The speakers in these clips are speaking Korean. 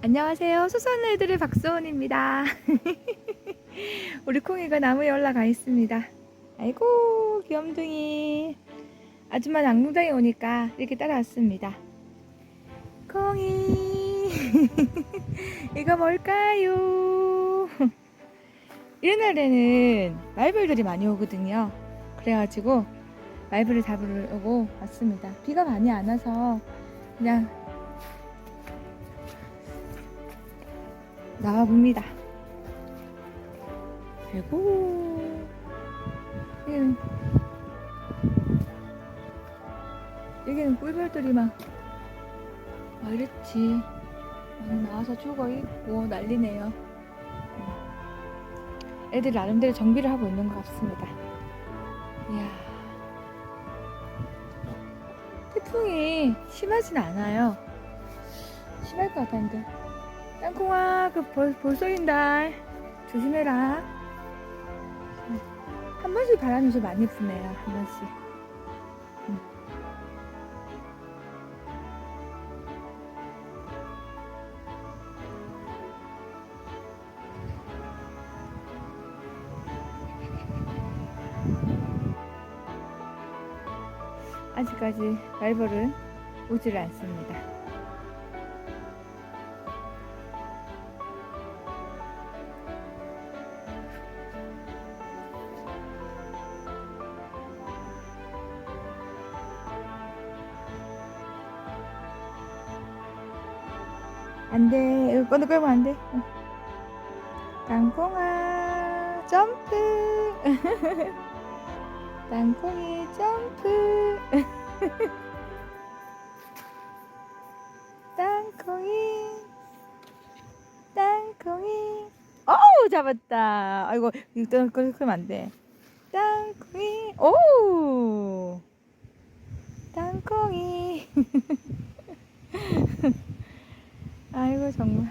안녕하세요. 소소한 날들의 박소원입니다. 우리 콩이가 나무에 올라가 있습니다. 아이고, 귀염둥이. 아줌마 양궁장에 오니까 이렇게 따라왔습니다. 콩이. 이거 뭘까요? 이런 날에는 말벌들이 많이 오거든요. 그래가지고 말벌을 잡으려고 왔습니다. 비가 많이 안 와서 그냥 나와봅니다. 아이고, 여기는, 여기는 꿀벌들이 막, 막. 많이 나와서 죽어 있고 난리네요. 애들 나름대로 정비를 하고 있는 것 같습니다. 이야. 태풍이 심하진 않아요. 심할 것 같았는데. 땅콩아, 그 벌, 벌써인다. 조심해라. 한 번씩 바람이 좀 많이 부네요. 한 번씩. 음. 아직까지 말벌은 오지를 않습니다. 끌면 안 돼. 응. 땅콩아, 점프. 땅콩이 점프. 땅콩이, 땅콩이. 어우, 잡았다. 아이고, 꺼내 끌면 안 돼. 땅콩이, 오! 땅콩이. 아이고 정말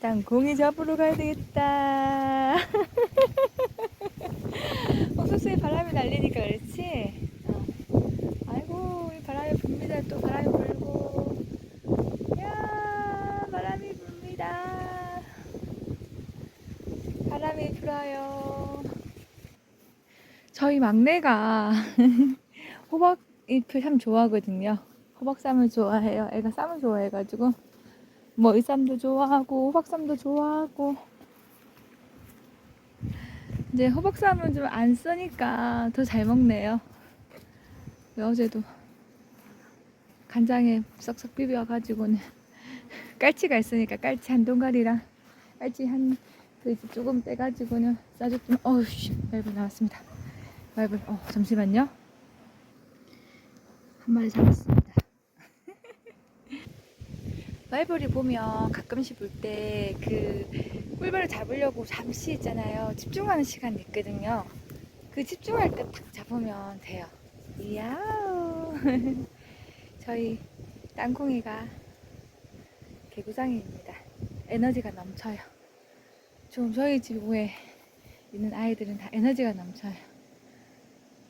땅콩이 잡으러 가야 되겠다. 옥수수에 바람이 날리니까 그렇지? 어. 아이고 이 바람이 붑니다. 또 바람이 불고. 야 바람이 붑니다. 바람이 불어요. 저희 막내가 호박 잎을 참 좋아하거든요. 호박 쌈을 좋아해요. 애가 쌈을 좋아해가지고 머리쌈도 좋아하고 호박쌈도 좋아하고 이제 호박쌈은 좀안 쓰니까 더 잘 먹네요. 어제도 간장에 싹싹 비벼가지고는 깔치가 있으니까 깔치 한 동가리랑 깔치 한그 조금 떼가지고는 싸줬더니 어우씨 말벌 나왔습니다. 말벌 어 잠시만요. 한 마리 잡았습니다. 말벌이 보면 가끔씩 볼 때 그 꿀벌을 잡으려고 잠시 있잖아요. 집중하는 시간이 있거든요. 그 집중할 때 딱 잡으면 돼요. 이야 저희 땅콩이가 개구장이입니다. 에너지가 넘쳐요. 좀 저희 집에 있는 아이들은 다 에너지가 넘쳐요.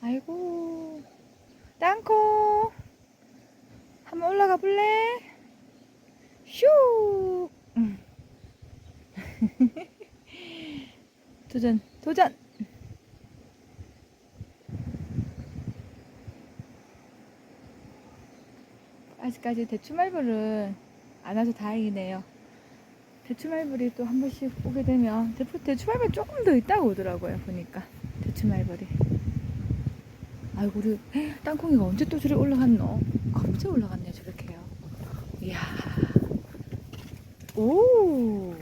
아이고 땅콩 한번 올라가 볼래? 슈 음. 도전 도전. 아직까지 대추말벌은 안 와서 다행이네요. 대추말벌이 또 한 번씩 오게 되면 대추, 대추말벌 조금 더 있다고 오더라고요 보니까. 대추말벌이 아이고 우리 땅콩이가 언제 또 저리 올라갔노? 언제 올라갔네 저렇게요. 이야. 오.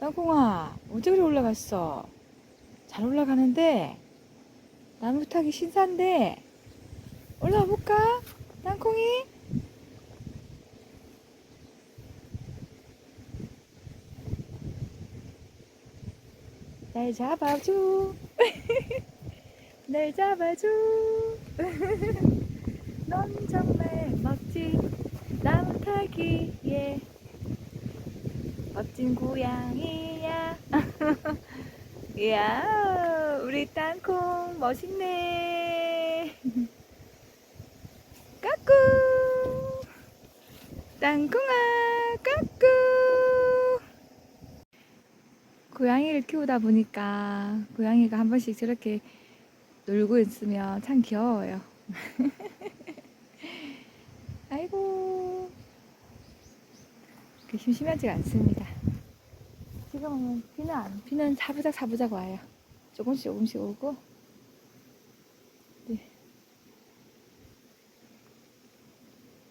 땅콩아 언제 그리 올라갔어? 잘 올라가는데 나무 타기 신사인데 올라가 볼까? 땅콩이? 날 잡아줘. 날 잡아줘. 넌 정말 멋진 나무 타기에 멋진 고양이야. 이야, 우리 땅콩 멋있네. 깍! 까꾸 땅콩아 까꾸 고양이를 키우다 보니까 고양이가 한 번씩 저렇게 놀고 있으면 참 귀여워요. 아이고 그 심심하지가 않습니다. 지금은 비는 안, 비는 사부작 사부작 와요. 조금씩 조금씩 오고 네.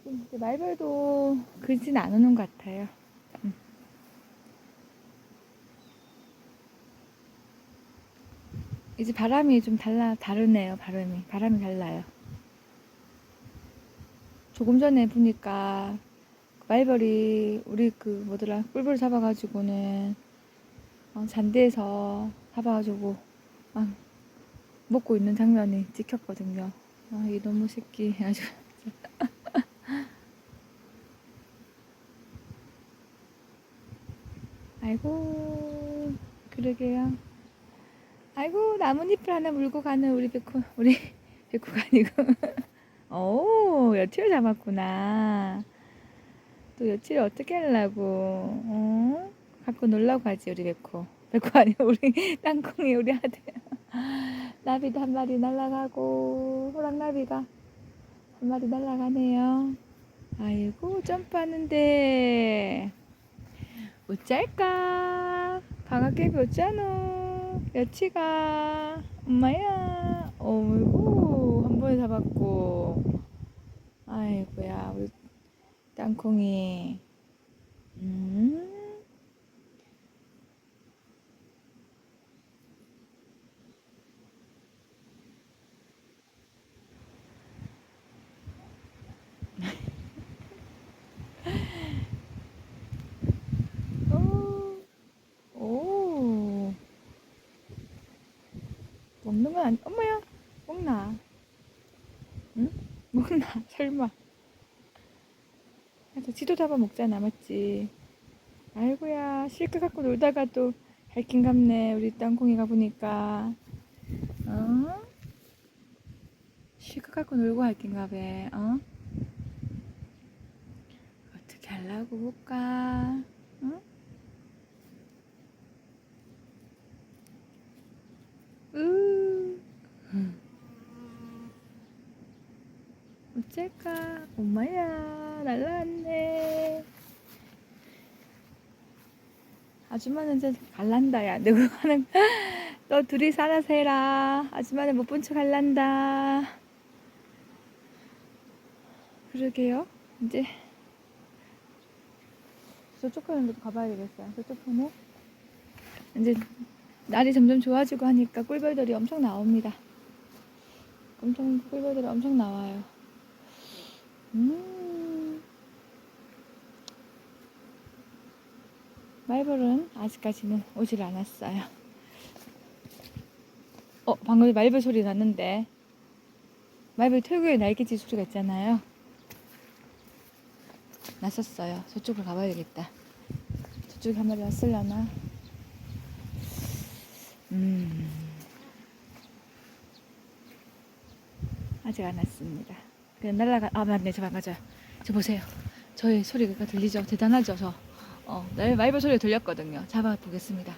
이제 말벌도 그진 안 오는 것 같아요. 음. 이제 바람이 좀 달라 다르네요. 바람이 바람이 달라요. 조금 전에 보니까 말벌이 우리 그 뭐더라 꿀벌 잡아가지고는 어, 잔디에서 잡아가지고 막 먹고 있는 장면이 찍혔거든요. 아, 이 너무 새끼 아주 아이고 그러게요. 아이고 나뭇잎을 하나 물고 가는 우리 백호 우리 백호가 아니고 오 여치를 잡았구나. 또 여치를 어떻게 하려고 어? 갖고 놀라고 가지 우리 백호 백호 아니고 우리 땅콩이 우리 아들 나비도 한 마리 날아가고 호랑나비가 한 마리 날아가네요. 아이고 점프하는데 어쩔까? 방학개비 어쩌노? 여치가 엄마야 어이구 한 번에 잡았고 아이고야 우리 땅콩이 음 오, 오. 먹는 건 아니, 엄마야, 먹나? 응? 먹나? 설마. 지도 잡아 먹잖아, 맞지? 아이고야, 실컷 갖고 놀다가 또 할긴 갑네, 우리 땅콩이가 보니까. 어? 실컷 갖고 놀고 할긴 가배, 어? 어떻게 하려고 볼까? 응? 으. 어쩔까? 엄마야, 날라왔네. 아줌마는 이제 갈란다, 야. 누구 하는, 너 둘이 살아서 해라. 아줌마는 못 본 척 갈란다. 그러게요. 이제, 저쪽 편으로 가봐야 되겠어요. 저쪽 편에. 이제, 날이 점점 좋아지고 하니까 꿀벌들이 엄청 나옵니다. 엄청 꿀벌들이 엄청 나와요. 음. 말벌은 아직까지는 오질 않았어요. 어, 방금 말벌 소리 났는데. 말벌 털구에 날개짓 소리가 있잖아요. 났었어요. 저쪽으로 가봐야 되겠다. 저쪽에 한 마리 왔을려나? 음. 아직 안 왔습니다. 그냥 날라가, 아, 맞네. 저 맞아요. 저 보세요. 저의 소리가 들리죠? 대단하죠? 저. 어, 날 말벌 소리가 들렸거든요. 잡아 보겠습니다.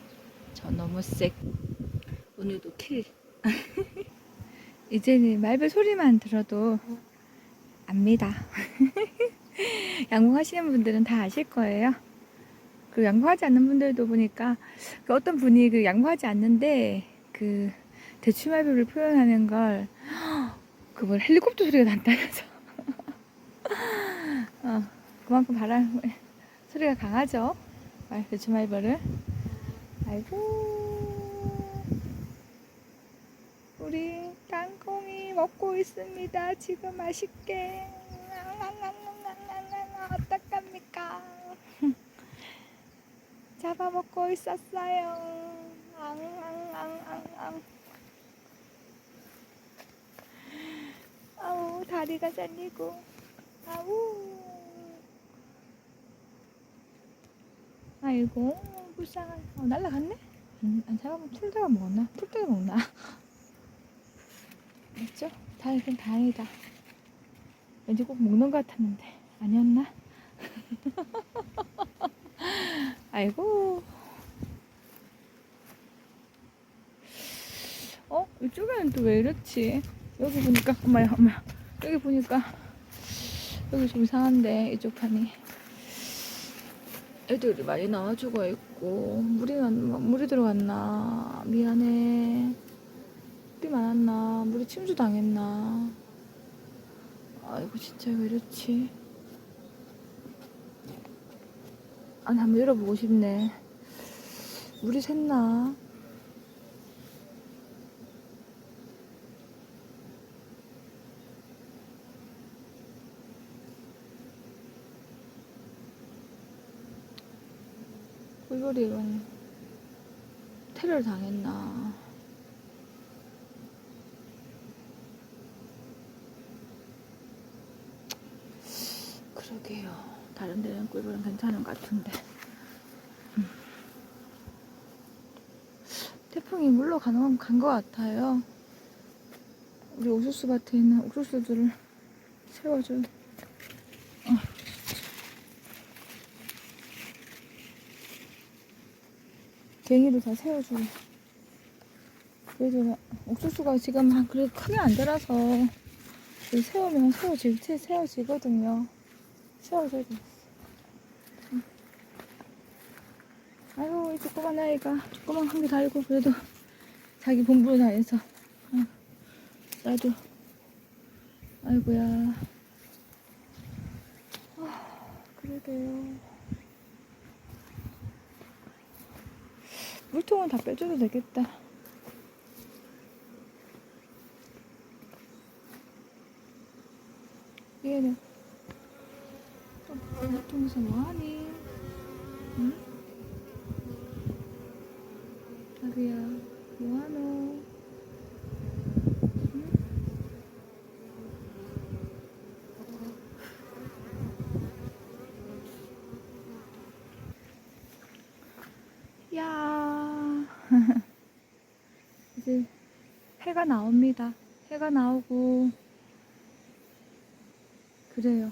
저 너무 쎄. 오늘도 킬. 이제는 말벌 소리만 들어도 압니다. 양궁하시는 분들은 다 아실 거예요. 그 양보하지 않는 분들도 보니까 그 어떤 분이 그 양보하지 않는데 그 대추말벌을 표현하는 걸 그걸 헬리콥터 소리가 난다면서. 어, 그만큼 바람 소리가 강하죠. 말- 대추말벌은 아이고. 우리 땅콩이 먹고 있습니다. 지금 맛있게. 어떡합니까? 잡아먹고 있었어요. 앙앙앙앙앙. 아우 다리가 잘리고. 아우. 아이고 불쌍한. 어, 날라갔네? 안, 안 잡아먹 풀다가 먹었나? 풀다가 먹나? 맞죠? 다행이긴 다행이다. 왠지 꼭 먹는 것 같았는데 아니었나? 아이고. 어? 이쪽에는 또 왜 이렇지? 여기 보니까 엄마야 엄마야. 여기 보니까 여기 좀 이상한데 이쪽 판이. 애들이 많이 나와 죽어 있고 물이 나, 물이 들어갔나? 미안해. 물이 많았나? 물이 침수 당했나? 아이고 진짜 왜 이렇지? 아니 한번 열어보고 싶네. 물이 샜나 꿀벌이는 테러를 당했나. 그러게요. 다른 데는 꿀벌은 괜찮은 것 같은데. 음. 태풍이 물러가는 간 것 같아요. 우리 옥수수 밭에 있는 옥수수들을 세워줄 갱이도 다 세워주고. 그래도 옥수수가 지금 한 그래도 크게 안 자라서 이거 세우면 세워질 테 세워지거든요. 세워줘야 돼. 음. 아유 이 조그만 아이가 조그만 한 개 달고 그래도 자기 본부를 다해서. 어, 나도. 아이고야. 아 그러게요 물통은 다 빼줘도 되겠다. 얘는 또 물통에서 뭐하니? 응? 자기야 뭐하노? 응? 야 이제 해가 나옵니다. 해가 나오고 그래요.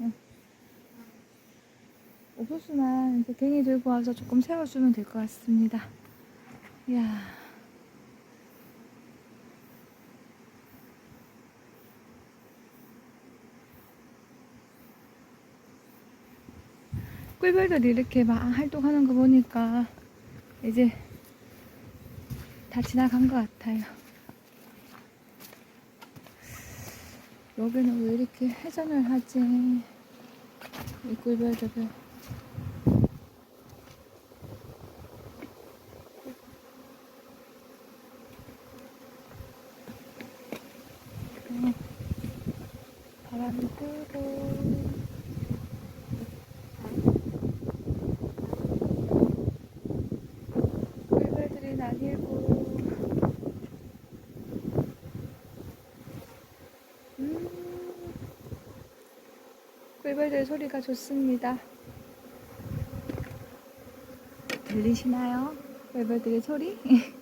응. 옥수수만 이제 갱이 들고 와서 조금 세워주면 될 것 같습니다. 야 꿀벌들이 이렇게 막 활동하는 거 보니까 이제 다 지나간 것 같아요. 여기는 왜 이렇게 회전을 하지? 이 꿀벌들을. 어, 바람이 불고. 꿀벌들이 날리고 음, 꿀벌들 소리가 좋습니다. 들리시나요? 꿀벌들의 소리?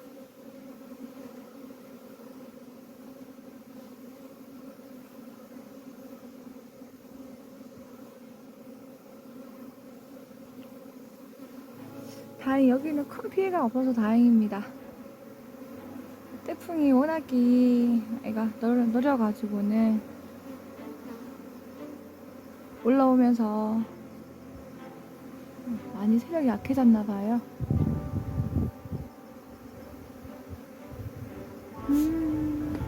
다행 여기는 큰 피해가 없어서 다행입니다. 태풍이 워낙이 애가 느려, 느려가지고는 올라오면서 많이 세력이 약해졌나 봐요. 음.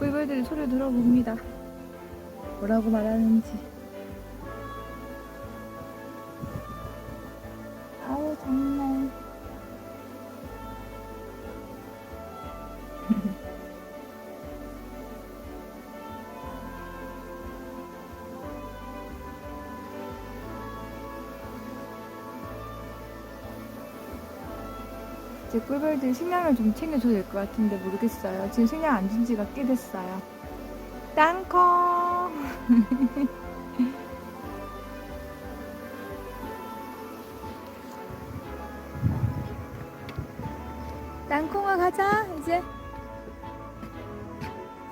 꿀벌들이 소리 들어봅니다. 뭐라고 말하는지. 제 꿀벌들 식량을 좀 챙겨줘야 될 것 같은데 모르겠어요. 지금 식량 안 준 지가 꽤 됐어요. 땅콩! 땅콩아 가자 이제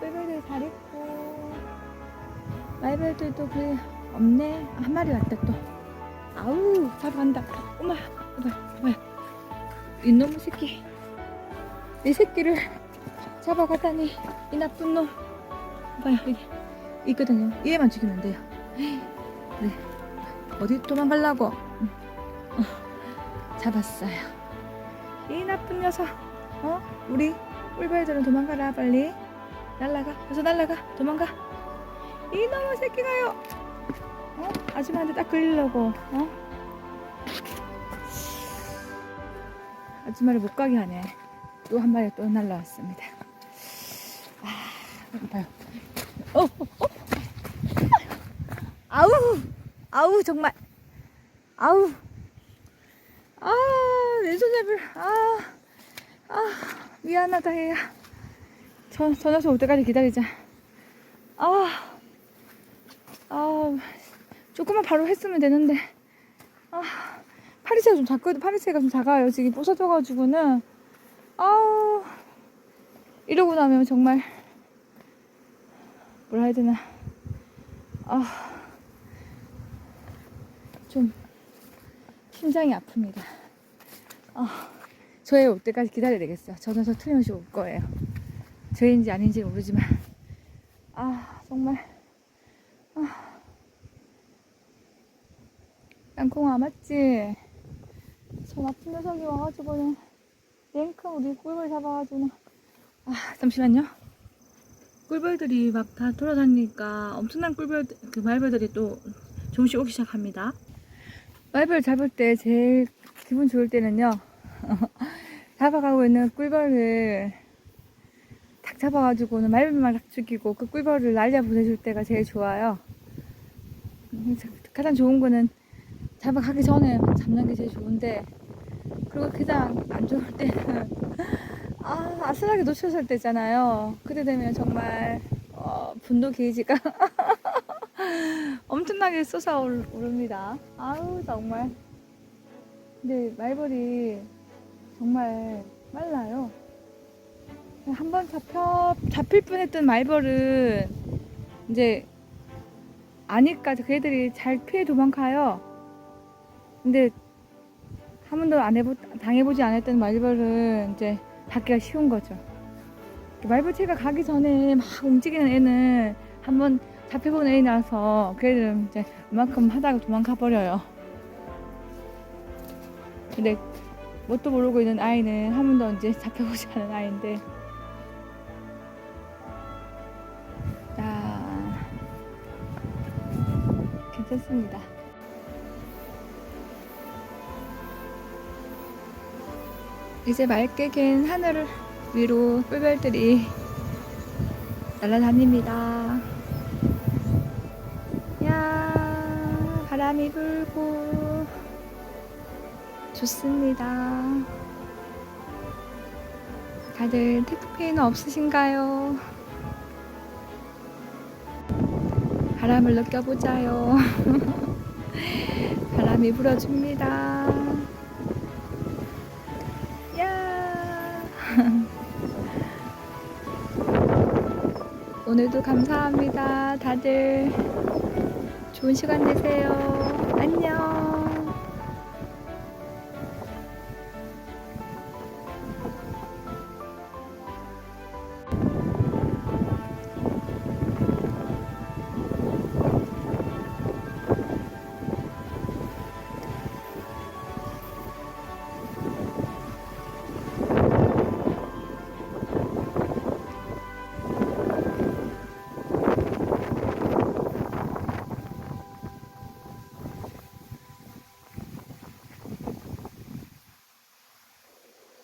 꿀벌들 잘 있고 말벌들도 그 없네 한 마리 왔다 또 아우 잘 간다 엄마 봐봐 봐봐 이놈의 새끼. 내 새끼를 잡아가다니 이 나쁜 놈. 봐요 여기 있거든요. 얘만 죽이면 돼요. 네. 어디 도망가려고? 응. 어, 잡았어요. 이 나쁜 녀석. 어? 우리 꿀벌들은 도망가라 빨리. 날라가. 어서 날라가. 도망가. 이놈의 새끼가요. 어? 아줌마한테 딱 걸리려고. 어 아줌마를 못 가게 하네. 또 한 마리 또 날라왔습니다. 아 봐요. 어, 어, 어. 아우 아우 정말. 아우. 아 왼손잡이를. 아, 아 미안하다 저, 저 녀석 올 때까지 기다리자. 아, 아 조금만 바로 했으면 되는데. 아 파리새가 좀 작거든. 파리새가 좀 작아요. 지금 부서져가지고는. 아우. 이러고 나면 정말 뭐라 해야 되나. 아 좀 심장이 아픕니다. 아. 저희 올 때까지 기다려야 되겠어요. 저 녀석 틀림없이 올 거예요. 저인지 아닌지 모르지만. 아 정말. 아. 땅콩아 맞지? 저 나쁜 녀석이 와가지고는 냉큼 우리 꿀벌 잡아가지고는 아 잠시만요. 꿀벌들이 막 다 돌아다니니까 엄청난 꿀벌 그 말벌들이 또 조금씩 오기 시작합니다. 말벌 잡을 때 제일 기분 좋을 때는요 잡아가고 있는 꿀벌을 탁 잡아가지고는 말벌만 딱 죽이고 그 꿀벌을 날려 보내줄 때가 제일 좋아요. 음, 가장 좋은 거는 잡아가기 전에 잡는 게 제일 좋은데 그리고 가장 안 좋을 때는 아 아슬하게 놓쳤을 때잖아요. 그때 되면 정말 어, 분노 게이지가 엄청나게 솟아오릅니다. 아우 정말. 근데 말벌이 정말 빨라요. 한 번 잡혀 잡힐 뻔했던 말벌은 이제 아니까 그 애들이 잘 피해 도망가요. 근데 한 번도 안 해보 당해보지 않았던 말벌은 이제 받기가 쉬운 거죠. 말벌체가 가기 전에 막 움직이는 애는 한번 잡혀본 애라서 그 애들은 이제 이만큼 하다가 도망가 버려요. 근데 뭣도 모르고 있는 아이는 한 번도 이제 잡혀보지 않은 아이인데 자 괜찮습니다. 이제 맑게 갠 하늘 위로 뿔별들이 날아다닙니다. 야 바람이 불고 좋습니다. 다들 태풍피해는 없으신가요? 바람을 느껴보자요. 바람이 불어줍니다. 오늘도 감사합니다. 다들 좋은 시간 되세요. 안녕.